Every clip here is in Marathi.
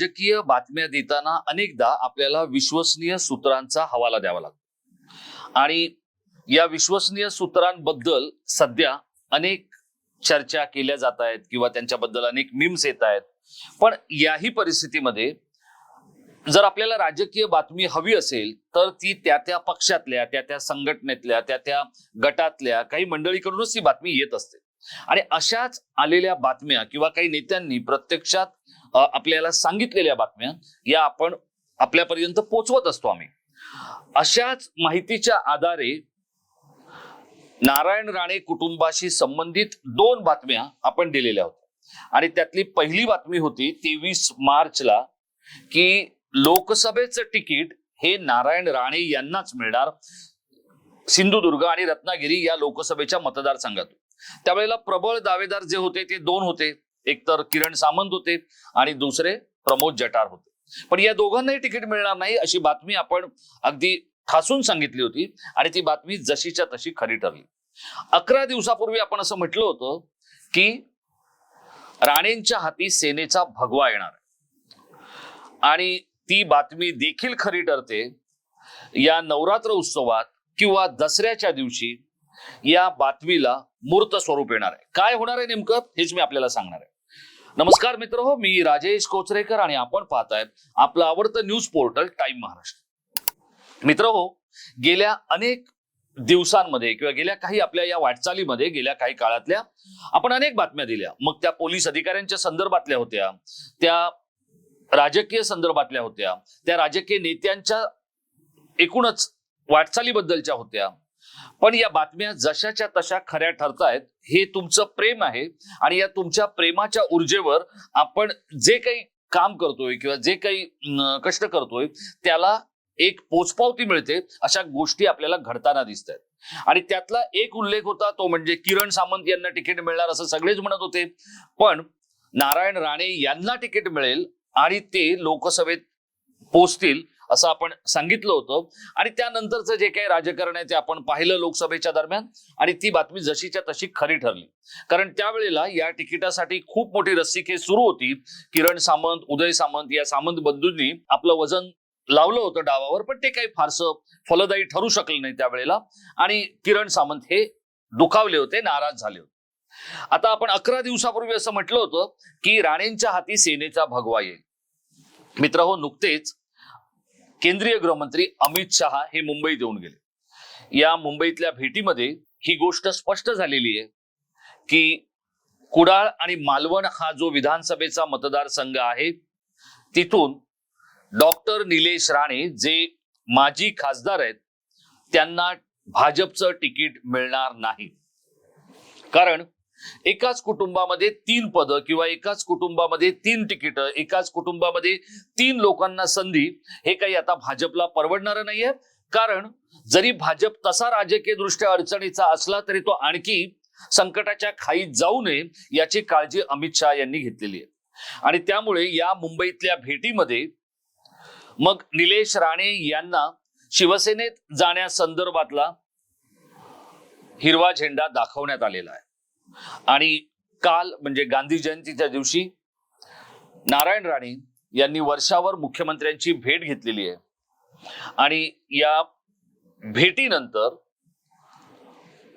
राजकीय बातम्या देताना अनेकदा आपल्याला विश्वसनीय सूत्रांचा हवाला द्यावा लागतो. आणि या विश्वसनीय सूत्रांबद्दल सध्या अनेक चर्चा केल्या जात आहेत किंवा त्यांच्याबद्दल अनेक मीम्स येत आहेत. पण याही परिस्थितीमध्ये जर आपल्याला राजकीय बातमी हवी असेल तर ती त्या त्या पक्षातल्या त्या त्या संघटनेतल्या त्या त्या गटातल्या काही मंडळीकडूनच ती बातमी येत असते. आणि अशाच आलेल्या बातम्या किंवा काही नेत्यांनी प्रत्यक्षात आपल्याला सांगितलेल्या बातम्या या आपण आपल्यापर्यंत पोचवत असतो आम्ही. अशाच माहितीच्या आधारे नारायण राणे कुटुंबाशी संबंधित दोन बातम्या आपण दिलेल्या होत्या. आणि त्यातली पहिली बातमी होती तेवीस मार्चला की लोकसभेचं तिकीट हे नारायण राणे यांनाच मिळणार. सिंधुदुर्ग आणि रत्नागिरी या लोकसभेच्या मतदारसंघातून. त्यावेळेला प्रबळ दावेदार जे होते ते दोन होते. एक तर किरण सामंत होते आणि दुसरे प्रमोद जटार होते. पण या दोघांनाही तिकीट मिळणार नाही अशी बातमी आपण अगदी ठासून सांगितली होती आणि ती बातमी जशीच्या तशी खरी ठरली. अकरा दिवसापूर्वी आपण असं म्हटलं होतं की राणेंच्या हाती सेनेचा भगवा येणार आहे. आणि ती बातमी देखील खरी ठरते या नवरात्र उत्सवात किंवा दसऱ्याच्या दिवशी या बातमीला मूर्त स्वरूप येणार आहे. काय होणार आहे नेमकं हेच मी आपल्याला सांगणार आहे. नमस्कार मित्र हो मी राजेश कोचरेकर आणि आपण पाहताय आपलं आवडतं न्यूज पोर्टल टाइम महाराष्ट्र. मित्र हो गेल्या अनेक दिवसांमध्ये किंवा गेल्या काही आपल्या या वाटचालीमध्ये गेल्या काही काळातल्या आपण अनेक बातम्या दिल्या. मग त्या पोलीस अधिकाऱ्यांच्या संदर्भातल्या होत्या त्या राजकीय संदर्भातल्या होत्या त्या राजकीय नेत्यांच्या एकूणच वाटचालीबद्दलच्या होत्या पण या बातम्या जशाच्या तशा खऱ्या ठरतायत हे तुमचं प्रेम आहे आणि या तुमच्या प्रेमाच्या ऊर्जेवर आपण जे काही काम करतोय किंवा जे काही कष्ट करतोय त्याला एक पोचपावती मिळते अशा गोष्टी आपल्याला घडताना दिसत आहेत आणि त्यातला एक उल्लेख होता तो म्हणजे किरण सामंत यांना तिकीट मिळणार असं सगळेच म्हणत होते. पण नारायण राणे यांना तिकीट मिळेल आणि ते लोकसभेत पोचतील असं आपण सांगितलं होतं. आणि त्यानंतरचं जे काही राजकारण आहे ते आपण पाहिलं लोकसभेच्या दरम्यान. आणि ती बातमी जशीच्या तशी खरी ठरली. कारण त्यावेळेला या तिकिटासाठी खूप मोठी रस्सीखेच सुरू होती. किरण सामंत उदय सामंत या सामंत बंधूंनी आपलं वजन लावलं होतं डावावर पण ते काही फारसं फलदायी ठरू शकलं नाही त्यावेळेला. आणि किरण सामंत हे दुखावले होते नाराज झाले होते. आता आपण अकरा दिवसापूर्वी असं म्हटलं होतं की राणेंच्या हाती सेनेचा भगवा येईल. मित्र हो नुकतेच केंद्रीय गृहमंत्री अमित शहा हे मुंबईत येऊन गेले. या मुंबईतल्या भेटीमध्ये ही गोष्ट स्पष्ट झालेली आहे की कुडाळ आणि मालवण हा जो विधानसभेचा मतदारसंघ आहे तिथून डॉक्टर निलेश राणे जे माजी खासदार आहेत त्यांना भाजपचं तिकीट मिळणार नाही. कारण एकाच कुटुंबामध्ये तीन पदं किंवा एकाच कुटुंबामध्ये तीन तिकीटं एकाच कुटुंबामध्ये तीन लोकांना संधी हे काही आता भाजपला परवडणार नाहीये. कारण जरी भाजप तसा राजकीय दृष्ट्या अडचणीचा असला तरी तो आणखी संकटाच्या खाईत जाऊ नये याची काळजी अमित शहा यांनी घेतलेली आहे. आणि त्यामुळे या मुंबईतल्या भेटीमध्ये मग निलेश राणे यांना शिवसेनेत जाण्यासंदर्भातला हिरवा झेंडा दाखवण्यात आलेला आहे. आणि काल म्हणजे गांधी जयंतीच्या दिवशी नारायण राणे यांनी वर्षावर मुख्यमंत्र्यांची भेट घेतलेली आहे. आणि या भेटीनंतर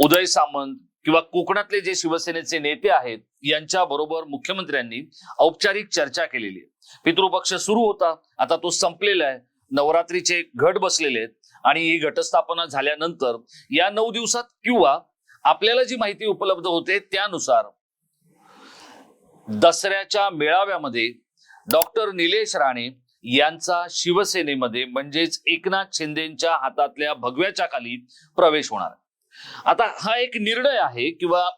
उदय सामंत किंवा कोकणातले जे शिवसेनेचे नेते आहेत यांच्या बरोबर मुख्यमंत्र्यांनी औपचारिक चर्चा केलेली आहे. पितृपक्ष सुरू होता आता तो संपलेला आहे. नवरात्रीचे घट बसलेले आहेत. आणि ही घटस्थापना झाल्यानंतर या नऊ दिवसात किंवा आपल्याला जी माहिती उपलब्ध होते त्यानुसार दसऱ्याच्या मेळाव्यामध्ये डॉक्टर निलेश राणे यांचा शिवसेनेमध्ये म्हणजेच एकनाथ शिंदेच्या हातातल्या भगव्याच्या खाली प्रवेश होणार आहे. आता हा एक निर्णय आहे किंवा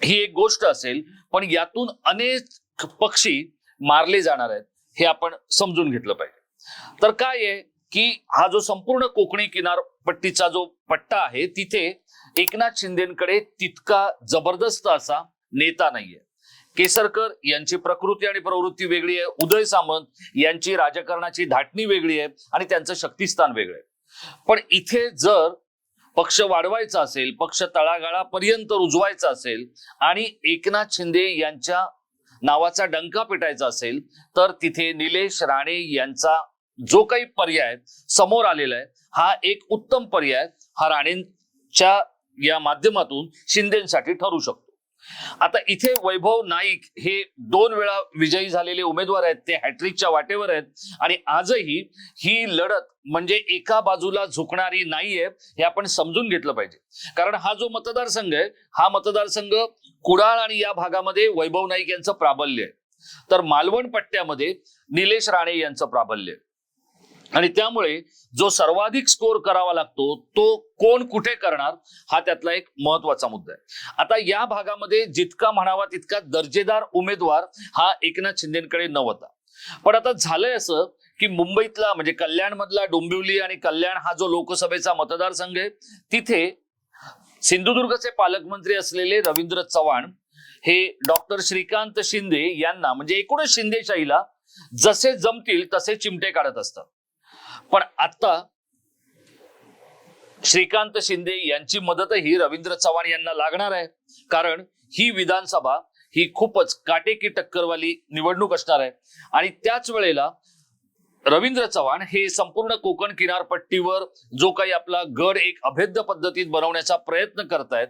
ही एक गोष्ट असेल पण यातून अनेक पक्षी मारले जाणार आहेत हे आपण समजून घेतलं पाहिजे तर काय आहे की हा जो संपूर्ण कोकणी किनारपट्टीचा जो पट्टा आहे तिथे एकनाथ शिंदेकडे तितका जबरदस्त असा नेता नाहीये. केसरकर यांची प्रकृती आणि प्रवृत्ती वेगळी आहे उदय सामंत यांची राजकारणाची धाटणी वेगळी आहे आणि त्यांचं शक्तिस्थान वेगळं आहे. पण इथे जर पक्ष वाढवायचा असेल पक्ष तळागाळापर्यंत रुजवायचा असेल आणि एकनाथ शिंदे यांच्या नावाचा डंका पेटायचा असेल तर तिथे निलेश राणे यांचा जो काही पर्याय समोर आलेला आहे हा एक उत्तम पर्याय हा राणेंच्या या माध्यमातून शिंदेसाठी ठरू शकतो. आता इथे वैभव नाईक हे दोन वेळा विजयी झालेले उमेदवार आहेत ते हॅट्रिकच्या वाटेवर आहेत आणि आजही ही लढत म्हणजे एका बाजूला झुकणारी नाहीये हे आपण समजून घेतलं पाहिजे. कारण हा जो मतदारसंघ आहे हा मतदारसंघ कुडाळ आणि या भागामध्ये वैभव नाईक यांचं प्राबल्य आहे. तर मालवण पट्ट्यामध्ये निलेश राणे यांचं प्राबल्य आहे. आणि त्यामुळे जो सर्वाधिक स्कोर करावा लागतो तो कोण कुठे करणार हा त्यातला एक महत्त्वाचा मुद्दा आहे. आता या भागामध्ये जितका म्हणावा तितका दर्जेदार उमेदवार हा एकनाथ शिंदेकडे नव्हता. पण आता झालंय असं की मुंबईतला म्हणजे कल्याण मधला डोंबिवली आणि कल्याण हा जो लोकसभेचा मतदारसंघ आहे तिथे सिंधुदुर्गचे पालकमंत्री असलेले रवींद्र चव्हाण हे डॉक्टर श्रीकांत शिंदे यांना म्हणजे एकूणच शिंदेशाहीला जसे जमतील तसे चिमटे काढत असतात. पण आता श्रीकांत शिंदे यांची मदतही रवींद्र चव्हाण यांना लागणार आहे. कारण ही विधानसभा ही खूपच काटेकी टक्करवाली निवडणूक असणार आहे. आणि त्याच वेळेला रवींद्र चव्हाण हे संपूर्ण कोकण किनारपट्टीवर जो काही आपला गड एक अभेद्य पद्धतीत बनवण्याचा प्रयत्न करतायत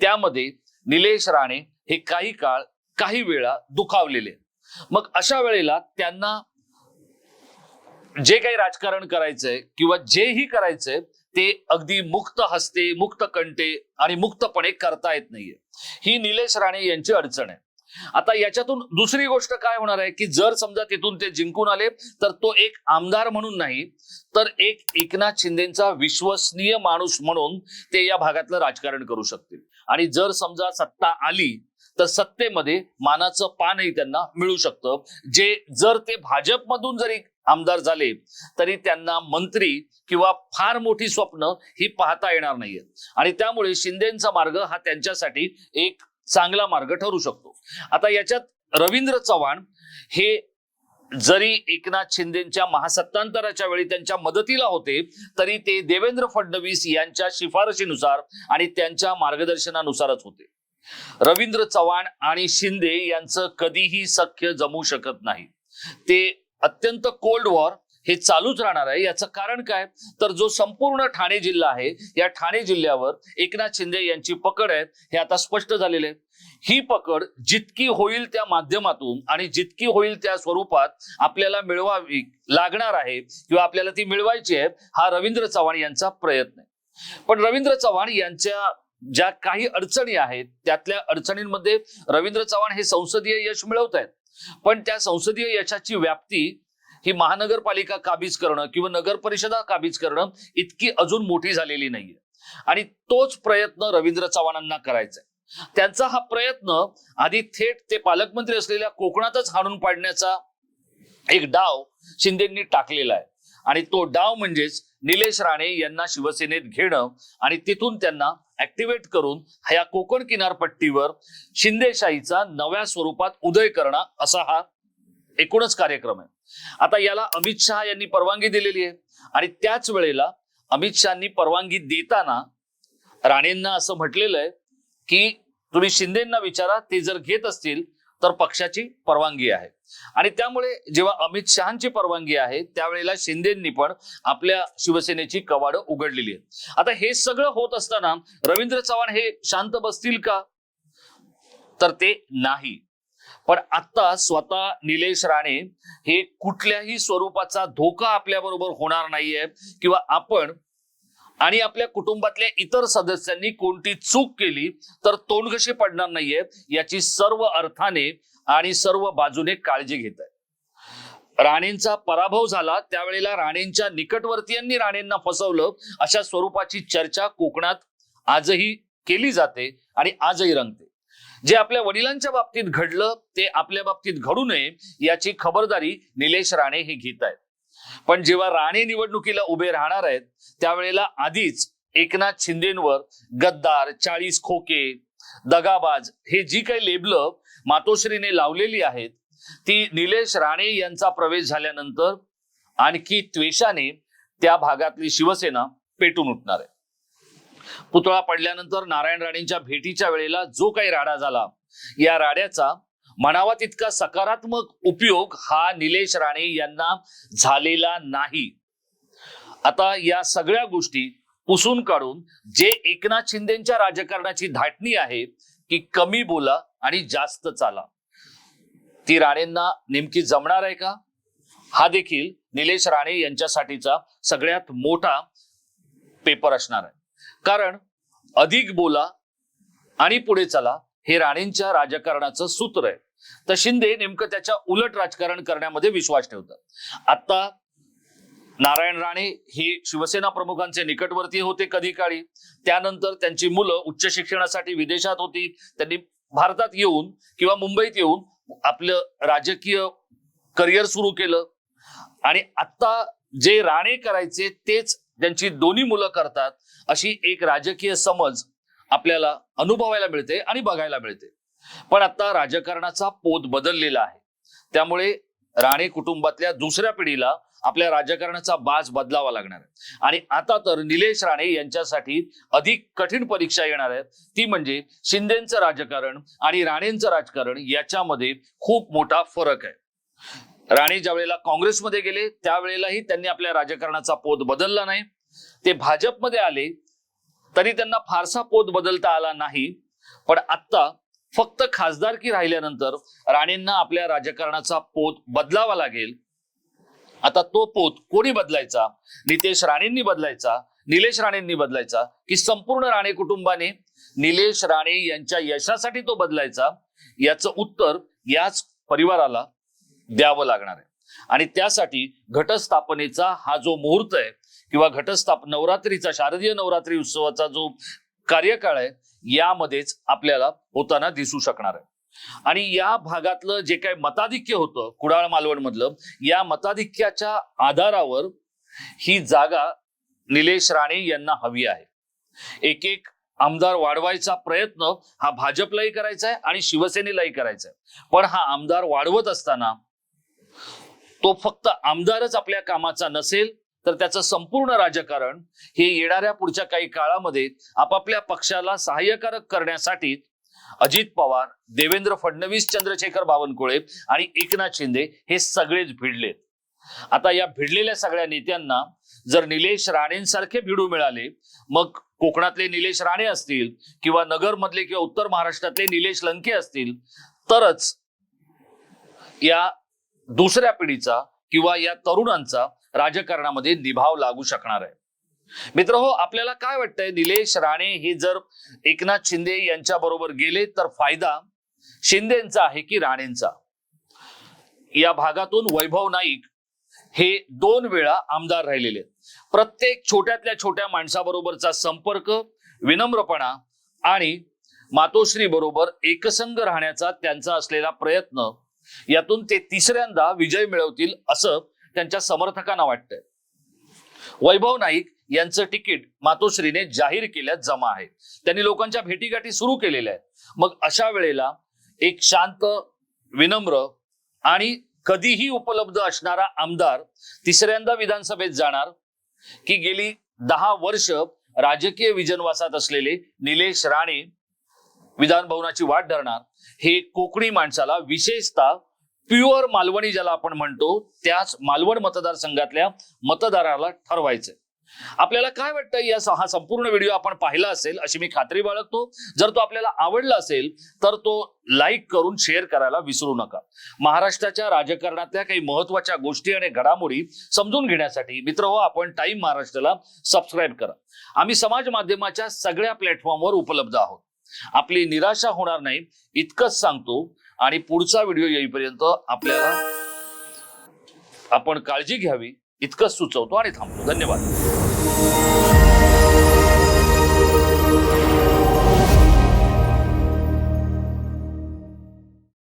त्यामध्ये निलेश राणे हे काही काळ काही वेळा दुखावलेले. मग अशा वेळेला त्यांना जे काही राजकारण करायचंय किंवा जेही करायचंय ते अगदी मुक्त हस्ते मुक्त कंटे आणि मुक्तपणे करता येत नाहीये. ही निलेश राणे यांची अडचण आहे. आता याच्यातून दुसरी गोष्ट काय होणार आहे की जर समजा तिथून ते जिंकून आले तर तो एक आमदार म्हणून नाही तर एक एकनाथ शिंदेचा विश्वसनीय माणूस म्हणून ते या भागातलं राजकारण करू शकतील. आणि जर समजा सत्ता आली तर सत्तेमध्ये मानाचं पानही त्यांना मिळू शकतं. जे जर ते भाजपमधून जरी आमदार झाले तरी त्यांना मंत्री किंवा फार मोठी स्वप्न ही पाहता येणार नाहीये. आणि त्यामुळे शिंदेचा मार्ग हा त्यांच्यासाठी एक चांगला मार्ग ठरू शकतो. आता याच्यात रवींद्र चव्हाण हे जरी एकनाथ शिंदेच्या महासत्तांतराच्या वेळी त्यांच्या मदतीला होते तरी ते देवेंद्र फडणवीस यांच्या शिफारशीनुसार आणि त्यांच्या मार्गदर्शनानुसारच होते. रवींद्र चव्हाण आणि शिंदे यांचं कधीही सख्य जमू शकत नाही. ते अत्यंत कोल्ड वॉर हे चालूच राहणार आहे. याचं कारण काय? तर जो संपूर्ण ठाणे जिल्हा आहे या ठाणे जिल्ह्यावर एकनाथ शिंदे यांची पकड आहे हे आता स्पष्ट झालेले आहे ही पकड जितकी होईल त्या माध्यमातून आणि जितकी होईल त्या स्वरूपात आपल्याला मिळवावी लागणार आहे किंवा आपल्याला ती मिळवायची आहे हा रवींद्र चव्हाण यांचा प्रयत्न आहे. पण रवींद्र चव्हाण यांच्या ज्या काही अडचणी आहेत त्यातल्या अडचणींमध्ये रवींद्र चव्हाण हे संसदीय यश मिळवत आहेत पण त्या संसदीय यशाची व्याप्ती ही महानगरपालिका काबीज करणं किंवा नगर परिषदा काबीज करणं इतकी अजून मोठी झालेली नाहीये. आणि तोच प्रयत्न रवींद्र चव्हाणांना करायचा आहे त्यांचा हा प्रयत्न आधी थेट ते पालकमंत्री असलेल्या कोकणातच हाणून पाडण्याचा एक डाव शिंदेंनी टाकलेला आहे. आणि तो डाव म्हणजेच निलेश राणे यांना शिवसेनेत घेणं आणि तिथून त्यांना ऍक्टिव्हेट करून ह्या कोकण किनारपट्टीवर शिंदेशाहीचा नव्या स्वरूपात उदय करणं असा हा एकूणच कार्यक्रम आहे. आता याला अमित शहा यांनी परवानगी दिलेली आहे. आणि त्याच वेळेला अमित शहानी परवानगी देताना राणेंना असं म्हटलेलं आहे की तुम्ही शिंदेना विचारा ते जर घेत असतील तर पक्षाची परवानगी आहे. आणि त्यामुळे जेव्हा अमित शहाची परवानगी आहे त्यावेळेला शिंदेंनी पण आपल्या शिवसेनेची कवाडं उघडलेली आहे आता हे सगळं होत असताना रवींद्र चव्हाण हे शांत बसतील का? तर ते नाही. पण आता स्वतः निलेश राणे हे कुठल्याही स्वरूपाचा धोका आपल्याबरोबर होणार नाहीये किंवा आपण आणि आपल्या कुटुंबातल्या इतर सदस्यांनी कोणती चूक केली तर तोंडघशी पडणार नाहीये याची सर्व अर्थाने आणि सर्व बाजूने काळजी घेत आहे राणेंचा पराभव झाला त्यावेळेला राणेंच्या निकटवर्तीयांनी राणेंना फसवलं. अशा स्वरूपाची चर्चा कोकणात आजही केली जाते आणि आजही रंगते. जे आपल्या वडिलांच्या बाबतीत घडलं ते आपल्या बाबतीत घडू नये याची खबरदारी निलेश राणे हे घेत आहेत. पण जेव्हा राणे निवडणुकीला उभे राहणार आहेत त्यावेळेला आधीच एकनाथ शिंदेवर गद्दार चाळीस खोके दगाबाज हे जी काही लेबलं मातोश्रीने लावलेली आहेत ती निलेश राणे यांचा प्रवेश झाल्यानंतर आणखी त्वेषाने त्या भागातली शिवसेना पेटून उठणार आहे. पुतळा पडल्यानंतर नारायण राणेंच्या भेटीच्या वेळेला जो काही राडा झाला या राड्याचा म्हणावा तितका सकारात्मक उपयोग हा निलेश राणे यांना झालेला नाही. आता या सगळ्या गोष्टी पुसून काढून जे एकनाथ शिंदेच्या राजकारणाची धाटणी आहे की कमी बोला आणि जास्त चाला. ती राणेंना नेमकी जमणार आहे का? हा देखील निलेश राणे यांच्यासाठीचा सगळ्यात मोठा पेपर असणार आहे. कारण अधिक बोला आणि पुढे चला हे राणेंच्या राजकारणाचं सूत्र आहे. तर शिंदे नेमकं त्याच्या उलट राजकारण करण्यामध्ये विश्वास ठेवतात. आता नारायण राणे हे शिवसेना प्रमुखांचे निकटवर्ती होते कधी काळी. त्यानंतर त्यांची मुलं उच्च शिक्षणासाठी विदेशात होती. त्यांनी भारतात येऊन किंवा मुंबईत येऊन आपलं राजकीय करिअर सुरू केलं. आणि आता जे राणे करायचे तेच त्यांची दोन्ही मुलं करतात. अशी एक राजकीय समज आपल्याला अनुभवायला मिळते आणि बघायला मिळते. पण आता राजकारणाचा पोत बदललेला आहे. त्यामुळे राणे कुटुंबातल्या दुसऱ्या पिढीला आपल्या राजकारणाचा बाज बदलावा लागणार आहे. आणि आता तर निलेश राणे यांच्यासाठी अधिक कठीण परीक्षा येणार आहे ती म्हणजे शिंदेचं राजकारण आणि राणेंचं राजकारण याच्यामध्ये खूप मोठा फरक आहे. राणे ज्या वेळेला काँग्रेसमध्ये गेले त्यावेळेलाही त्यांनी आपल्या राजकारणाचा पोत बदलला नाही. ते भाजपमध्ये आले तरी त्यांना फारसा पोत बदलता आला नाही. पण आता फक्त खासदारकी राहिल्यानंतर राणेंना आपल्या राजकारणाचा पोत बदलावा लागेल. आता तो पोत कोणी बदलायचा? नितेश राणेंनी बदलायचा? निलेश राणेंनी बदलायचा? की संपूर्ण राणे कुटुंबाने निलेश राणे यांच्या यशासाठी तो बदलायचा? याचं उत्तर याच परिवाराला द्यावं लागणार आहे. आणि त्यासाठी घटस्थापनेचा हा जो मुहूर्त आहे किंवा घटस्थाप नवरात्रीचा शारदीय नवरात्री उत्सवाचा जो कार्यकाळ आहे यामध्येच आपल्याला होताना दिसू शकणार आहे. आणि या भागातलं जे काही मताधिक्य होतं कुडाळ मालवण मधलं या मताधिक्याच्या आधारावर ही जागा निलेश राणे यांना हवी आहे. एक एक आमदार वाढवायचा प्रयत्न हा भाजपलाही करायचा आहे आणि शिवसेनेलाही करायचा आहे. पण हा आमदार वाढवत असताना तो फक्त आमदारच आपल्या कामाचा नसेल तर त्याचं संपूर्ण राजकारण हे येणाऱ्या पुढच्या काही काळामध्ये आपापल्या पक्षाला सहाय्यकारक करण्यासाठी अजित पवार देवेंद्र फडणवीस चंद्रशेखर बावनकुळे आणि एकनाथ शिंदे हे सगळेच भिडलेत. आता या भिडलेल्या सगळ्या नेत्यांना जर निलेश राणेंसारखे भिडू मिळाले मग कोकणातले निलेश राणे असतील किंवा नगरमधले किंवा उत्तर महाराष्ट्रातले निलेश लंके असतील तरच या दुसऱ्या पिढीचा किंवा या तरुणांचा राजकारणामध्ये निभाव लागू शकणार आहे. मित्र हो आपल्याला काय वाटतंय? निलेश राणे हे जर एकनाथ शिंदे यांच्या बरोबर गेले तर फायदा शिंदेचा आहे की राणेंचा? या भागातून वैभव नाईक हे दोन वेळा आमदार राहिलेले प्रत्येक छोट्यातल्या छोट्या माणसाबरोबरचा संपर्क विनम्रपणा आणि मातोश्री बरोबर एकसंग राहण्याचा त्यांचा असलेला प्रयत्न यातून ते तिसऱ्यांदा विजय मिळवतील असं त्यांच्या समर्थकांना वाटतंय. वैभव नाईक यांचं तिकीट मातोश्रीने जाहीर केल्यात जमा आहे त्यांनी लोकांच्या भेटीगाठी सुरू केलेल्या आहेत. मग अशा वेळेला एक शांत विनम्र आणि कधीही उपलब्ध असणारा आमदार तिसऱ्यांदा विधानसभेत जाणार की गेली दहा वर्ष राजकीय विजनवासात असलेले निलेश राणे विधान भवनाची वाट धरणार हे कोकणी माणसाला विशेषतः प्युअर मालवणी ज्याला आपण म्हणतो त्याच मालवण मतदारसंघातल्या मतदाराला ठरवायचंय. आपल्याला काय वाटतं या हा संपूर्ण व्हिडिओ आपण पाहिला असेल अशी मी खात्री बाळगतो. जर तो आपल्याला आवडला असेल तर तो लाईक करून शेअर करायला विसरू नका. महाराष्ट्राच्या राजकारणातल्या काही महत्त्वाच्या गोष्टी आणि घडामोडी समजून घेण्यासाठी मित्र हो आपण टाइम महाराष्ट्राला सबस्क्राईब करा. आम्ही समाज माध्यमाच्या सगळ्या प्लॅटफॉर्मवर उपलब्ध आहोत. आपली निराशा होणार नाही इतकंच सांगतो आणि पुढचा व्हिडिओ येईपर्यंत आपल्याला आपण काळजी घ्यावी इतकंच सुचवतो आणि थांबतो. धन्यवाद.